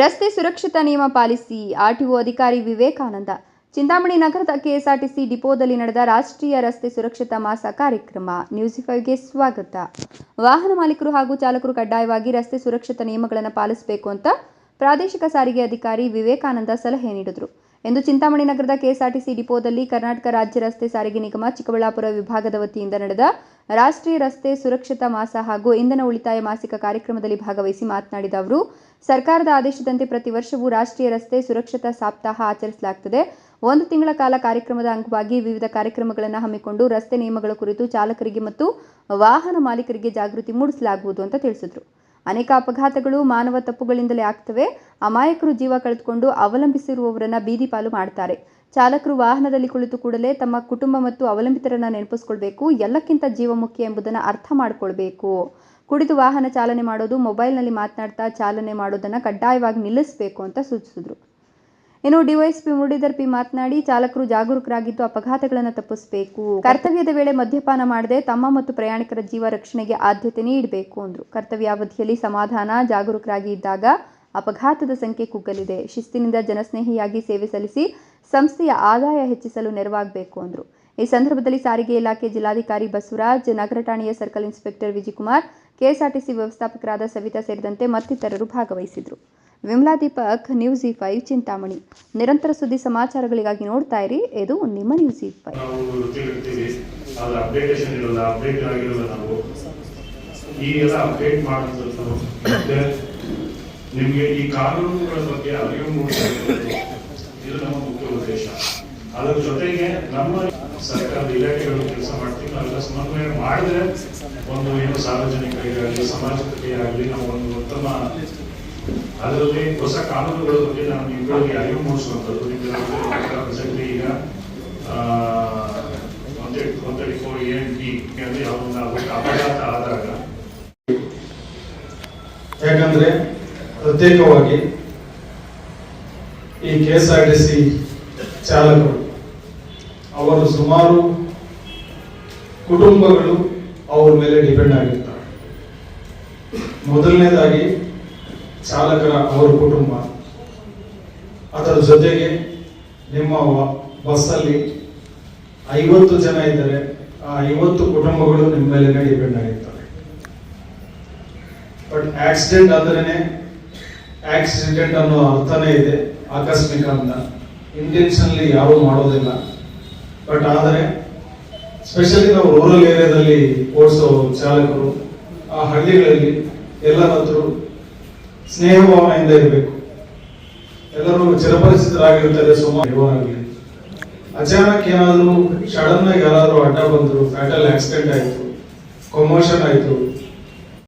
ರಸ್ತೆ ಸುರಕ್ಷತಾ ನಿಯಮ ಪಾಲಿಸಿ ಆರ್ಟಿಒ ಅಧಿಕಾರಿ ವಿವೇಕಾನಂದ, ಚಿಂತಾಮಣಿ ನಗರದ ಕೆಎಸ್ಆರ್ಟಿಸಿ ಡಿಪೋದಲ್ಲಿ ನಡೆದ ರಾಷ್ಟ್ರೀಯ ರಸ್ತೆ ಸುರಕ್ಷತಾ ಮಾಸ ಕಾರ್ಯಕ್ರಮ ನ್ಯೂಸ್ ಸ್ವಾಗತ. ವಾಹನ ಮಾಲೀಕರು ಹಾಗೂ ಚಾಲಕರು ಕಡ್ಡಾಯವಾಗಿ ರಸ್ತೆ ಸುರಕ್ಷತಾ ನಿಯಮಗಳನ್ನು ಪಾಲಿಸಬೇಕು ಅಂತ ಪ್ರಾದೇಶಿಕ ಸಾರಿಗೆ ಅಧಿಕಾರಿ ವಿವೇಕಾನಂದ ಸಲಹೆ ನೀಡಿದರು. ಎಂದು ಚಿಂತಾಮಣಿ ನಗರದ ಕೆಎಸ್ಆರ್ಟಿಸಿ ಡಿಪೋದಲ್ಲಿ ಕರ್ನಾಟಕ ರಾಜ್ಯ ರಸ್ತೆ ಸಾರಿಗೆ ನಿಗಮ ಚಿಕ್ಕಬಳ್ಳಾಪುರ ವಿಭಾಗದ ವತಿಯಿಂದ ನಡೆದ ರಾಷ್ಟ್ರೀಯ ರಸ್ತೆ ಸುರಕ್ಷತಾ ಮಾಸ ಹಾಗೂ ಇಂಧನ ಉಳಿತಾಯ ಮಾಸಿಕ ಕಾರ್ಯಕ್ರಮದಲ್ಲಿ ಭಾಗವಹಿಸಿ ಮಾತನಾಡಿದ ಅವರು, ಸರ್ಕಾರದ ಆದೇಶದಂತೆ ಪ್ರತಿ ವರ್ಷವೂ ರಾಷ್ಟ್ರೀಯ ರಸ್ತೆ ಸುರಕ್ಷತಾ ಸಪ್ತಾಹ ಆಚರಿಸಲಾಗುತ್ತದೆ ಒಂದು ತಿಂಗಳ ಕಾಲ ಕಾರ್ಯಕ್ರಮದ ಅಂಗವಾಗಿ ವಿವಿಧ ಕಾರ್ಯಕ್ರಮಗಳನ್ನು ಹಮ್ಮಿಕೊಂಡು ರಸ್ತೆ ನಿಯಮಗಳ ಕುರಿತು ಚಾಲಕರಿಗೆ ಮತ್ತು ವಾಹನ ಮಾಲೀಕರಿಗೆ ಜಾಗೃತಿ ಮೂಡಿಸಲಾಗುವುದು ಅಂತ ತಿಳಿಸಿದರು. ಅನೇಕ ಅಪಘಾತಗಳು ಮಾನವ ತಪ್ಪುಗಳಿಂದಲೇ ಆಗ್ತವೆ. ಅಮಾಯಕರು ಜೀವ ಕಳೆದುಕೊಂಡು ಅವಲಂಬಿಸಿರುವವರನ್ನ ಬೀದಿ ಪಾಲು ಮಾಡ್ತಾರೆ. ಚಾಲಕರು ವಾಹನದಲ್ಲಿ ಕುಳಿತು ಕೂಡಲೇ ತಮ್ಮ ಕುಟುಂಬ ಮತ್ತು ಅವಲಂಬಿತರನ್ನ ನೆನಪಿಸ್ಕೊಳ್ಬೇಕು. ಎಲ್ಲಕ್ಕಿಂತ ಜೀವ ಮುಖ್ಯ ಎಂಬುದನ್ನು ಅರ್ಥ ಮಾಡಿಕೊಳ್ಬೇಕು. ಕುಡಿದು ವಾಹನ ಚಾಲನೆ ಮಾಡೋದು, ಮೊಬೈಲ್ನಲ್ಲಿ ಮಾತನಾಡ್ತಾ ಚಾಲನೆ ಮಾಡೋದನ್ನು ಕಡ್ಡಾಯವಾಗಿ ನಿಲ್ಲಿಸಬೇಕು ಅಂತ ಸೂಚಿಸಿದರು. ಇನ್ನು ಡಿವೈಎಸ್ಪಿ ಮುರಳೀಧರ್ ಪಿ ಮಾತನಾಡಿ ಚಾಲಕರು ಜಾಗರೂಕರಾಗಿದ್ದು ಅಪಘಾತಗಳನ್ನು ತಪ್ಪಿಸಬೇಕು. ಕರ್ತವ್ಯದ ವೇಳೆ ಮದ್ಯಪಾನ ಮಾಡದೆ ತಮ್ಮ ಮತ್ತು ಪ್ರಯಾಣಿಕರ ಜೀವ ರಕ್ಷಣೆಗೆ ಆದ್ಯತೆ ನೀಡಬೇಕು ಅಂದರು. ಕರ್ತವ್ಯಾವಧಿಯಲ್ಲಿ ಸಮಾಧಾನ, ಜಾಗರೂಕರಾಗಿ ಇದ್ದಾಗ ಅಪಘಾತದ ಸಂಖ್ಯೆ ಕುಗ್ಗಲಿದೆ. ಶಿಸ್ತಿನಿಂದ ಜನಸ್ನೇಹಿಯಾಗಿ ಸೇವೆ ಸಲ್ಲಿಸಿ ಸಂಸ್ಥೆಯ ಆದಾಯ ಹೆಚ್ಚಿಸಲು ನೆರವಾಗಬೇಕು ಅಂದರು. ಈ ಸಂದರ್ಭದಲ್ಲಿ ಸಾರಿಗೆ ಇಲಾಖೆ ಜಿಲ್ಲಾಧಿಕಾರಿ ಬಸವರಾಜ್, ನಗರ ಠಾಣೆಯ ಸರ್ಕಲ್ ಇನ್ಸ್ಪೆಕ್ಟರ್ ವಿಜಯಕುಮಾರ್ ಕೆಎಸ್ಆರ್ಟಿಸಿ ವ್ಯವಸ್ಥಾಪಕರಾದ ಸವಿತಾ ಸೇರಿದಂತೆ ಮತ್ತಿತರರು ಭಾಗವಹಿಸಿದರು. Vimala Deepak news E five Chintamani. ನಿರಂತರ ಸುದ್ದಿ ಸಮಾಚಾರಗಳಿಗಾಗಿ ನೋಡ್ತಾ ಇರಿ. ಇದು ನಿಮ್ಮ ನ್ಯೂಸ್ ಇ ಫೈವ್ ಅದ್ರ ಅಪ್ಡೇಟ್ ನಿಮಗೆ ಈ ಕಾನೂನುಗಳ ಬಗ್ಗೆ ಅರಿವು ಮೂಡಿಸಬೇಕು. ಇದು ನಮ್ಮ ಮುಖ್ಯ ಉದ್ದೇಶ. ಅದರ ಜೊತೆಗೆ ನಮ್ಮ ಸರ್ಕಾರದ ಇಲಾಖೆಗಳು ಕೆಲಸ ಮಾಡ್ತೀವಿ. ನಾವೆಲ್ಲ ಸಮನ್ವಯ ಮಾಡಿದ್ರೆ ಒಂದು ಏನು ಸಾರ್ವಜನಿಕರಿಗೆ ಆಗಲಿ ಸಮಾಜಕ್ಕೆ ಆಗಲಿ ನಾವು ಒಂದು ಉತ್ತಮ ಅದರಲ್ಲಿ ಹೊಸ ಕಾನೂನುಗಳ ಬಗ್ಗೆ ನಾನು ನಿಮ್ಗಳಿಗೆ ಅರಿವು ಮೂಡಿಸುವಂಥದ್ದು. ಪ್ರೆಸೆಂಟ್ಲಿ ಈಗ ಫೋರ್ ಎ ಬಿ ಅಂದರೆ ಯಾವೊಂದು ಅಪಘಾತ ಆದಾಗ. ಯಾಕಂದ್ರೆ ಪ್ರತ್ಯೇಕವಾಗಿ ಈ K S R T C ಚಾಲಕರು, ಅವರು ಸುಮಾರು ಕುಟುಂಬಗಳು ಅವರ ಮೇಲೆ ಡಿಪೆಂಡ್ ಆಗಿರ್ತಾರೆ. ಮೊದಲನೇದಾಗಿ ಚಾಲಕರ ಅವರ ಕುಟುಂಬ. ಅದರ ಜೊತೆಗೆ ನಿಮ್ಮ ಬಸ್ಸಲ್ಲಿ ಐವತ್ತು ಜನ ಇದ್ದರೆ ಆ ಐವತ್ತು ಕುಟುಂಬಗಳು ನಿಮ್ಮ ಮೇಲೆ ಡಿಪೆಂಡ್ ಆಗಿರ್ತವೆ ಬಟ್ ಆಕ್ಸಿಡೆಂಟ್ ಅಂದ್ರೆ ಆಕ್ಸಿಡೆಂಟ್ ಅನ್ನೋ ಅರ್ಥನೇ ಇದೆ ಆಕಸ್ಮಿಕ ಅಂತ. ಇಂಟೆನ್ಷನ್ಲಿ ಯಾರು ಮಾಡೋದಿಲ್ಲ. ಬಟ್ ಆದರೆ ಸ್ಪೆಷಲಿ ನಾವು ರೂರಲ್ ಏರಿಯಾದಲ್ಲಿ ಓಡಿಸೋ ಚಾಲಕರು, ಆ ಹಳ್ಳಿಗಳಲ್ಲಿ ಎಲ್ಲರ ಹತ್ರ ಸ್ನೇಹ ಇರಬೇಕು. ಎಲ್ಲರೂ ಚಿರಪರಿಚಿತರಾಗಿರ್ತಾರೆ, ಸುಮಾರು ಆಗಲಿ ಅಚಾನಕ್ ಏನಾದರೂ ಸಡನ್ ಆಗಿ ಯಾರಾದರೂ ಅಡ್ಡ ಬಂದ್ರು ಫ್ಯಾಟಲ್ ಆಕ್ಸಿಡೆಂಟ್ ಆಯ್ತು ಕೊಮೋಷನ್ ಆಯ್ತು